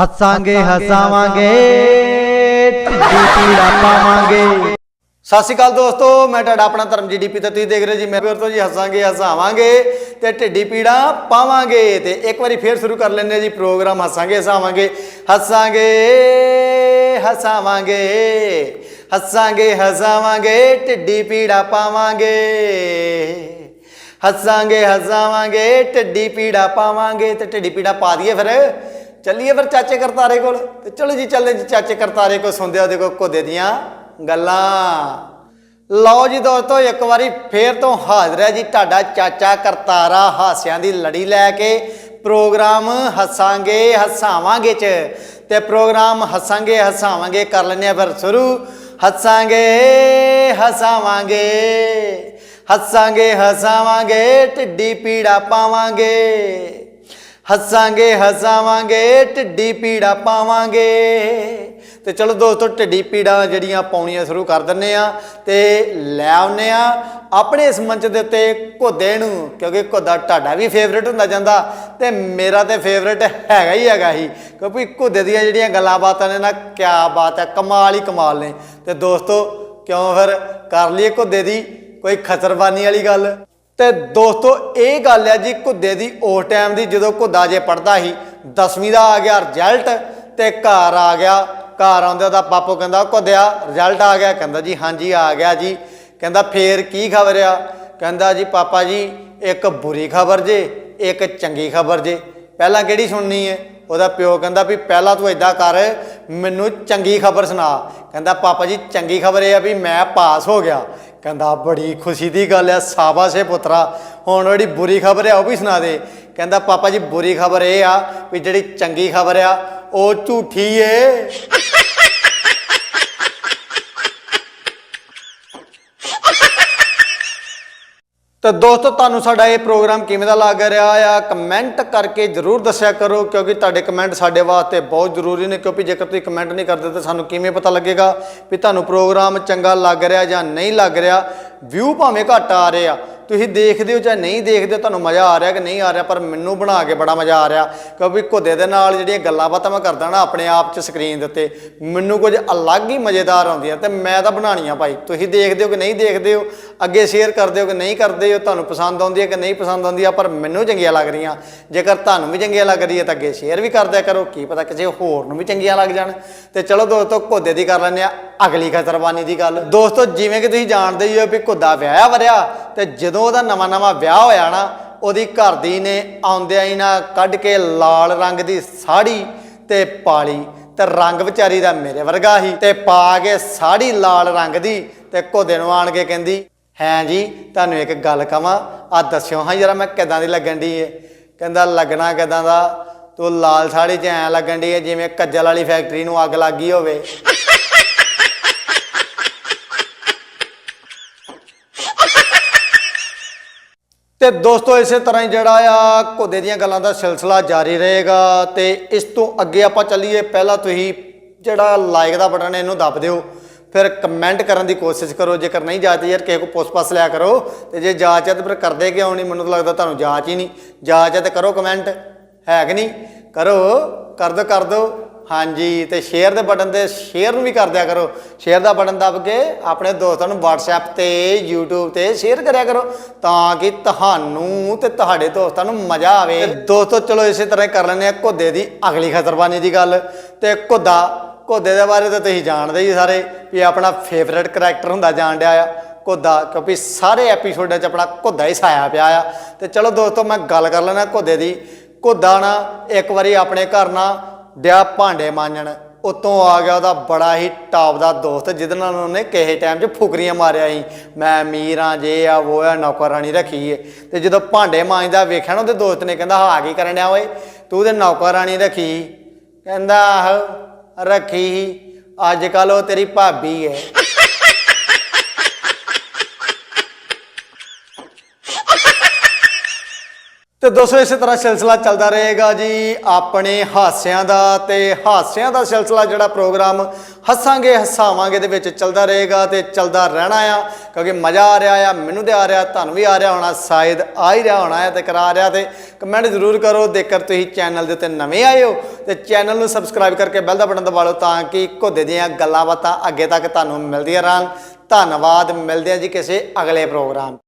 ਹੱਸਾਂਗੇ, ਹਸਾਵਾਂਗੇ ਢਿੱਡੀ ਪੀੜਾ ਪਾਵਾਂਗੇ। ਸਤਿ ਸ਼੍ਰੀ ਅਕਾਲ ਦੋਸਤੋ, ਮੈਂ ਤੁਹਾਡਾ ਆਪਣਾ ਧਰਮ ਜੀਡੀਪੀ ਤੇ ਤੁਸੀਂ ਦੇਖ ਰਹੇ ਜੀ। ਮੈਂ ਫਿਰ ਤੋਂ ਜੀ ਹੱਸਾਂਗੇ, ਹਸਾਵਾਂਗੇ ਤੇ ਢਿੱਡੀ ਪੀੜਾ ਪਾਵਾਂਗੇ ਤੇ ਇੱਕ ਵਾਰੀ ਫੇਰ ਸ਼ੁਰੂ ਕਰ ਲੈਂਦੇ ਜੀ ਪ੍ਰੋਗਰਾਮ। ਹੱਸਾਂਗੇ, ਹਸਾਵਾਂਗੇ ਹੱਸਾਂਗੇ ਹਸਾਵਾਂਗੇ ਹੱਸਾਂਗੇ, ਹਸਾਵਾਂਗੇ, ਢਿੱਡੀ ਪੀੜਾ ਪਾਵਾਂਗੇ। ਹੱਸਾਂਗੇ, ਹਸਾਵਾਂਗੇ, ਢਿੱਡੀ ਪੀੜਾ ਪਾਵਾਂਗੇ ਤੇ ਢਿੱਡੀ ਪੀੜਾ ਪਾ ਦਈਏ ਫਿਰ। ਚੱਲੀਏ ਫਿਰ ਚਾਚੇ ਕਰਤਾਰੇ ਕੋਲ। ਤੇ ਚਲੋ ਜੀ, ਚੱਲਦੇ ਜੀ, ਚਾਚੇ ਕਰਤਾਰੇ ਕੋਲ ਸੁਣਦੇ ਉਹਦੇ ਕੋਲ ਕੋਦੇ ਦੀਆਂ ਗੱਲਾਂ। ਲਓ ਜੀ ਦੋਸਤੋ, ਇੱਕ ਵਾਰੀ ਫੇਰ ਤੋਂ ਹਾਜ਼ਰ ਹੈ ਜੀ ਤੁਹਾਡਾ ਚਾਚਾ ਕਰਤਾਰਾ ਹਾਸਿਆਂ ਦੀ ਲੜੀ ਲੈ ਕੇ। ਪ੍ਰੋਗਰਾਮ ਹੱਸਾਂਗੇ, ਹਸਾਵਾਂਗੇ ਚ। ਤੇ ਪ੍ਰੋਗਰਾਮ ਹੱਸਾਂਗੇ, ਹਸਾਵਾਂਗੇ ਕਰ ਲੈਂਦੇ ਆ ਫਿਰ ਸ਼ੁਰੂ। ਹੱਸਾਂਗੇ, ਹਸਾਵਾਂਗੇ। ਹੱਸਾਂਗੇ, ਹਸਾਵਾਂਗੇ, ਢਿੱਡੀ ਪੀੜਾ ਪਾਵਾਂਗੇ। ਹੱਸਾਂਗੇ, ਹਸਾਵਾਂਗੇ, ਢਿੱਡੀ ਪੀੜਾ ਪਾਵਾਂਗੇ। ਤੇ ਚਲੋ ਦੋਸਤੋ, ਢਿੱਡੀ ਪੀੜਾ ਜਿਹੜੀਆਂ ਪਾਉਣੀਆਂ ਸ਼ੁਰੂ ਕਰ ਦਿੰਨੇ ਆ ਤੇ ਲੈ ਆਉਨੇ ਆ ਆਪਣੇ ਇਸ ਮੰਚ ਦੇ ਉੱਤੇ ਘੋਦੇ ਨੂੰ, ਕਿਉਂਕਿ ਘੋਦਾ ਤੁਹਾਡਾ ਵੀ ਫੇਵਰੇਟ ਹੁੰਦਾ ਜਾਂਦਾ ਤੇ ਮੇਰਾ ਤੇ ਫੇਵਰੇਟ ਹੈਗਾ ਹੀ ਹੈਗਾ ਹੀ, ਕਿਉਂਕਿ ਘੋਦੇ ਦੀਆਂ ਜਿਹੜੀਆਂ ਗੱਲਾਂ ਬਾਤਾਂ ਨੇ ਨਾ, ਕਿਆ ਬਾਤ ਹੈ, ਕਮਾਲ ਹੀ ਕਮਾਲ ਨੇ। ਤੇ ਦੋਸਤੋ, ਕਿਉਂ ਫਿਰ ਕਰ ਲਈਏ ਘੋਦੇ ਦੀ ਕੋਈ ਖਤਰਬਾਨੀ ਵਾਲੀ ਗੱਲ। ਤੇ ਦੋਸਤੋ, ਇਹ ਗੱਲ ਹੈ ਜੀ, ਘੁੱਦੇ ਦੀ ਉਸ ਟਾਈਮ ਦੀ ਜਦੋਂ ਘੁੱਦਾ ਜੇ ਪੜਦਾ ਸੀ 10ਵੀਂ ਦਾ ਆ ਗਿਆ ਰਿਜ਼ਲਟ ਤੇ ਘਰ ਆ ਗਿਆ। ਘਰ ਆਉਂਦੇ ਉਹਦਾ ਪਾਪੋ ਕਹਿੰਦਾ ਘੁੱਦਿਆ ਰਿਜ਼ਲਟ ਆ ਗਿਆ। ਕਹਿੰਦਾ ਜੀ, ਹਾਂਜੀ, ਆ ਗਿਆ ਜੀ। ਕਹਿੰਦਾ, ਫੇਰ ਕੀ ਖਬਰ ਆ? ਕਹਿੰਦਾ ਜੀ, ਪਾਪਾ ਜੀ, ਇੱਕ ਬੁਰੀ ਖਬਰ ਜੇ, ਇੱਕ ਚੰਗੀ ਖਬਰ ਜੇ। ਪਹਿਲਾਂ ਕਿਹੜੀ ਸੁਣਨੀ ਹੈ? ਉਹਦਾ ਪਿਓ ਕਹਿੰਦਾ ਵੀ, ਪਹਿਲਾਂ ਤੂੰ ਏਦਾਂ ਕਰ, ਮੈਨੂੰ ਚੰਗੀ ਖਬਰ ਸੁਣਾ। ਕਹਿੰਦਾ, ਪਾਪਾ ਜੀ, ਚੰਗੀ ਖਬਰ ਇਹ ਆ ਵੀ ਮੈਂ ਪਾਸ ਹੋ ਗਿਆ। ਕਹਿੰਦਾ, ਬੜੀ ਖੁਸ਼ੀ ਦੀ ਗੱਲ ਹੈ ਸਾਬਾਸ਼ ਏ ਪੁੱਤਰਾ, ਹੁਣ ਜਿਹੜੀ ਬੁਰੀ ਖਬਰ ਹੈ ਉਹ ਵੀ ਸੁਣਾ ਦੇ। ਕਹਿੰਦਾ, ਪਾਪਾ ਜੀ, ਬੁਰੀ ਖਬਰ ਇਹ ਆ ਵੀ ਜਿਹੜੀ ਚੰਗੀ ਖਬਰ ਆ, ਉਹ ਝੂਠੀ ਏ। ਤੇ ਦੋਸਤੋ, ਤੁਹਾਨੂੰ ਸਾਡਾ ਇਹ ਪ੍ਰੋਗਰਾਮ ਕਿਵੇਂ ਦਾ ਲੱਗ ਰਿਹਾ ਆ? ਕਮੈਂਟ ਕਰਕੇ ਜਰੂਰ ਦੱਸਿਆ ਕਰੋ, ਕਿਉਂਕਿ ਤੁਹਾਡੇ ਕਮੈਂਟ ਸਾਡੇ ਵਾਸਤੇ ਬਹੁਤ ਜ਼ਰੂਰੀ ਨੇ, ਕਿਉਂਕਿ ਜੇਕਰ ਤੁਸੀਂ ਕਮੈਂਟ ਨਹੀਂ ਕਰਦੇ ਤਾਂ ਸਾਨੂੰ ਕਿਵੇਂ ਪਤਾ ਲੱਗੇਗਾ ਵੀ ਤੁਹਾਨੂੰ ਪ੍ਰੋਗਰਾਮ ਚੰਗਾ ਲੱਗ ਰਿਹਾ ਜਾਂ ਨਹੀਂ ਲੱਗ ਰਿਹਾ। ਵਿਊ ਭਾਵੇਂ ਘੱਟ ਆ ਰਹੇ ਆ। ਤੁਸੀਂ ਦੇਖਦੇ ਹੋ ਜਾਂ ਨਹੀਂ ਦੇਖਦੇ ਹੋ, ਤੁਹਾਨੂੰ ਮਜ਼ਾ ਆ ਰਿਹਾ ਕਿ ਨਹੀਂ ਆ ਰਿਹਾ ਪਰ ਮੈਨੂੰ ਬਣਾ ਕੇ ਬੜਾ ਮਜ਼ਾ ਆ ਰਿਹਾ। ਕਿਉਂਕਿ ਘੁੱਦੇ ਦੇ ਨਾਲ ਜਿਹੜੀਆਂ ਗੱਲਾਂ ਬਾਤਾਂ ਮੈਂ ਕਰਦਾ ਨਾ ਆਪਣੇ ਆਪ 'ਚ ਸਕਰੀਨ ਦੇ ਉੱਤੇ ਮੈਨੂੰ ਕੁਝ ਅਲੱਗ ਹੀ ਮਜ਼ੇਦਾਰ ਆਉਂਦੀਆਂ ਤੇ ਮੈਂ ਤਾਂ ਬਣਾਉਣੀਆਂ ਭਾਈ। ਤੁਸੀਂ ਦੇਖਦੇ ਹੋ ਕਿ ਨਹੀਂ ਦੇਖਦੇ ਹੋ ਅੱਗੇ ਸ਼ੇਅਰ ਕਰਦੇ ਹੋ ਕਿ ਨਹੀਂ ਕਰਦੇ ਹੋ ਤੁਹਾਨੂੰ ਪਸੰਦ ਆਉਂਦੀ ਹੈ ਕਿ ਨਹੀਂ ਪਸੰਦ ਆਉਂਦੀ ਆ ਪਰ ਮੈਨੂੰ ਚੰਗੀਆਂ ਲੱਗ ਰਹੀਆਂ। ਜੇਕਰ ਤੁਹਾਨੂੰ ਵੀ ਚੰਗੀਆਂ ਲੱਗ ਰਹੀ ਹੈ ਤਾਂ ਅੱਗੇ ਸ਼ੇਅਰ ਵੀ ਕਰ ਦਿਆ ਕਰੋ ਕੀ ਪਤਾ ਕਿਸੇ ਹੋਰ ਨੂੰ ਵੀ ਚੰਗੀਆਂ ਲੱਗ ਜਾਣ। ਤੇ ਚਲੋ ਦੋਸਤੋ ਘੁੱਦੇ ਦੀ ਕਰ ਲੈਂਦੇ ਆ ਅਗਲੀ ਖਤਰਬਾਨੀ ਦੀ ਗੱਲ। ਦੋਸਤੋ ਜਿਵੇਂ ਕਿ ਤੁਸੀਂ ਜਾਣਦੇ ਹੀ ਹੋ ਵੀ ਘੁੱਦਾ ਵਿਆਹਿਆ ਵਰਿਆ ਤੇ ਜਦੋਂ ਉਹਦਾ ਨਵਾਂ ਨਵਾਂ ਵਿਆਹ ਹੋਇਆ ਨਾ, ਉਹਦੀ ਘਰ ਦੀ ਨੇ ਆਉਂਦਿਆਂ ਹੀ ਨਾ ਕੱਢ ਕੇ ਲਾਲ ਰੰਗ ਦੀ ਸਾੜੀ ਤੇ ਪਾਲੀ ਤੇ ਰੰਗ ਵਿਚਾਰੀ ਦਾ ਮੇਰੇ ਵਰਗਾ ਹੀ ਤੇ ਪਾ ਕੇ ਸਾੜੀ ਲਾਲ ਰੰਗ ਦੀ ਤੇ ਘੋਦੇ ਨੂੰ ਆਣ ਕੇ ਕਹਿੰਦੀ, ਹੈ ਜੀ, ਤੁਹਾਨੂੰ ਇੱਕ ਗੱਲ ਕਵਾਂ ਆ ਦੱਸਿਓ ਹਾਂ ਜਰਾ ਮੈਂ ਕਿਦਾਂ ਦੀ ਲੱਗਣ ਦੀ ਏ? ਕਹਿੰਦਾ, ਲੱਗਣਾ ਕਿਦਾਂ ਦਾ? ਤੂੰ ਲਾਲ ਸਾੜੀ 'ਚ ਐ ਲੱਗਣ ਦੀ ਏ, ਜਿਵੇਂ ਕੱਜਲ ਵਾਲੀ ਫੈਕਟਰੀ ਨੂੰ ਅੱਗ ਲੱਗੀ ਹੋਵੇ। ਤੇ ਦੋਸਤੋ, ਇਸੇ ਤਰ੍ਹਾਂ ਹੀ ਜਿਹੜਾ ਆ, ਘੋਦੇ ਦੀਆਂ ਗੱਲਾਂ ਦਾ ਸਿਲਸਿਲਾ ਜਾਰੀ ਰਹੇਗਾ ਤੇ ਇਸ ਤੋਂ ਅੱਗੇ ਆਪਾਂ ਚੱਲੀਏ। ਪਹਿਲਾਂ ਤੁਸੀਂ ਜਿਹੜਾ ਲਾਈਕ ਦਾ ਬਟਨ ਹੈ, ਇਹਨੂੰ ਦੱਬ ਦਿਓ। ਫਿਰ ਕਮੈਂਟ ਕਰਨ ਦੀ ਕੋਸ਼ਿਸ਼ ਕਰੋ। ਜੇਕਰ ਨਹੀਂ ਜਾਚ ਯਾਰ, ਕਿਸੇ ਕੋ ਪੁੱਛ ਪਸ ਲਿਆ ਕਰੋ। ਤੇ ਜੇ ਜਾਚ ਹੈ, ਤਾਂ ਫਿਰ ਕਰਦੇ ਕਿਉਂ ਨਹੀਂ? ਮੈਨੂੰ ਤਾਂ ਲੱਗਦਾ ਤੁਹਾਨੂੰ ਜਾਚ ਹੀ ਨਹੀਂ। ਜਾਚ ਹੈ ਤਾਂ ਕਰੋ ਕਮੈਂਟ ਹੈ ਕਿ ਨਹੀਂ? ਕਰੋ, ਕਰ ਦੋ ਕਰ ਦੋ ਹਾਂਜੀ, ਤੇ ਸ਼ੇਅਰ ਦੇ ਬਟਨ ਤੇ ਸ਼ੇਅਰ ਨੂੰ ਵੀ ਕਰ ਦਿਆ ਕਰੋ। ਸ਼ੇਅਰ ਦਾ ਬਟਨ ਦਬ ਕੇ ਆਪਣੇ ਦੋਸਤਾਂ ਨੂੰ WhatsApp ਤੇ, YouTube ਤੇ ਸ਼ੇਅਰ ਕਰਿਆ ਕਰੋ ਤਾਂ ਕਿ ਤੁਹਾਨੂੰ ਤੇ ਤੁਹਾਡੇ ਦੋਸਤਾਂ ਨੂੰ ਮਜ਼ਾ ਆਵੇ। ਤੇ ਦੋਸਤੋ, ਚਲੋ ਇਸੇ ਤਰ੍ਹਾਂ ਹੀ ਕਰ ਲੈਂਦੇ ਆ ਘੁੱਦੇ ਦੀ ਅਗਲੀ ਖਤਰਬਾਨੀ ਦੀ ਗੱਲ। ਤੇ ਘੁੱਦਾ, ਘੁੱਦੇ ਦੇ ਬਾਰੇ ਤਾਂ ਤੁਸੀਂ ਜਾਣਦੇ ਹੀ ਸਾਰੇ ਵੀ ਆਪਣਾ ਫੇਵਰੇਟ ਕਰੈਕਟਰ ਹੁੰਦਾ ਜਾਣ ਡਿਆ ਆ। ਘੁੱਦਾ, ਕਿਉਂਕਿ ਸਾਰੇ ਐਪੀਸੋਡਾਂ 'ਚ ਆਪਣਾ ਘੁੱਦਾ ਹੀ ਸਾਇਆ ਪਿਆ ਆ। ਤੇ ਚਲੋ ਦੋਸਤੋ, ਮੈਂ ਗੱਲ ਕਰ ਲੈਣਾ ਘੁੱਦੇ ਦੀ। ਘੁੱਦਾ ਨਾ ਇੱਕ ਵਾਰੀ ਆਪਣੇ ਘਰ ਨਾਲ ਡਿਆ ਭਾਂਡੇ ਮਾਂਜਣ। ਉਤੋਂ ਆ ਗਿਆ ਉਹਦਾ ਬੜਾ ਹੀ ਟਾਪ ਦਾ ਦੋਸਤ, ਜਿਹਦੇ ਨਾਲ ਉਹਨੇ ਕਿਸੇ ਟਾਈਮ 'ਚ ਫੁਕਰੀਆਂ ਮਾਰਿਆ ਸੀ। ਮੈਂ ਅਮੀਰ ਆ ਜੇ ਆ ਉਹ ਆ ਨੌਕਰਾਨੀ ਰੱਖੀ ਏ। ਤੇ ਜਦੋਂ ਭਾਂਡੇ ਮਾਂਜਦਾ ਵੇਖਿਆ ਨਾ, ਉਹਦੇ ਦੋਸਤ ਨੇ ਕਹਿੰਦਾ ਹਾਂ ਕੀ ਕਰਨ ਡਿਆ ਓਏ? ਤੂੰ ਤੇ ਨੌਕਰਾਨੀ ਰੱਖੀ ਕਹਿੰਦਾ, ਆਹ, ਰੱਖੀ ਅੱਜ ਕੱਲ ਉਹ ਤੇਰੀ ਭਾਬੀ ਏ। ਤੇ ਦੋਸਤੋ, ਇਸੇ ਤਰ੍ਹਾਂ ਸਿਲਸਿਲਾ ਚੱਲਦਾ ਰਹੇਗਾ ਜੀ ਆਪਣੇ ਹਾਸਿਆਂ ਦਾ ਤੇ ਹਾਸਿਆਂ ਦਾ ਸਿਲਸਿਲਾ ਜਿਹੜਾ ਪ੍ਰੋਗਰਾਮ ਹੱਸਾਂਗੇ, ਹਸਾਵਾਂਗੇ ਦੇ ਵਿੱਚ ਚੱਲਦਾ ਰਹੇਗਾ ਤੇ ਚੱਲਦਾ ਰਹਿਣਾ ਆ, ਕਿਉਂਕਿ ਮਜ਼ਾ ਆ ਰਿਹਾ ਆ, ਮੈਨੂੰ ਤੇ ਆ ਰਿਹਾ, ਤੁਹਾਨੂੰ ਵੀ ਆ ਰਿਹਾ ਹੋਣਾ, ਸ਼ਾਇਦ ਆ ਹੀ ਰਿਹਾ ਹੋਣਾ ਹੈ ਤੇ ਕਰਾ ਰਿਹਾ ਤੇ ਕਮੈਂਟ ਜ਼ਰੂਰ ਕਰੋ, ਜੇਕਰ ਤੁਸੀਂ ਚੈਨਲ ਦੇ ਉੱਤੇ ਨਵੇਂ ਆਏ ਹੋ ਤੇ ਚੈਨਲ ਨੂੰ ਸਬਸਕ੍ਰਾਈਬ ਕਰਕੇ ਬੈਲ ਦਾ ਬਟਨ ਦਬਾ ਲਓ ਤਾਂ ਕਿ ਘੁੱਦੇ ਦੀਆਂ ਗੱਲਾਂ ਬਾਤਾਂ ਅੱਗੇ ਤੱਕ ਤੁਹਾਨੂੰ ਮਿਲਦੀਆਂ ਰਹਿਣ। ਧੰਨਵਾਦ, ਮਿਲਦੇ ਹਾਂ ਜੀ ਕਿਸੇ ਅਗਲੇ ਪ੍ਰੋਗਰਾਮ।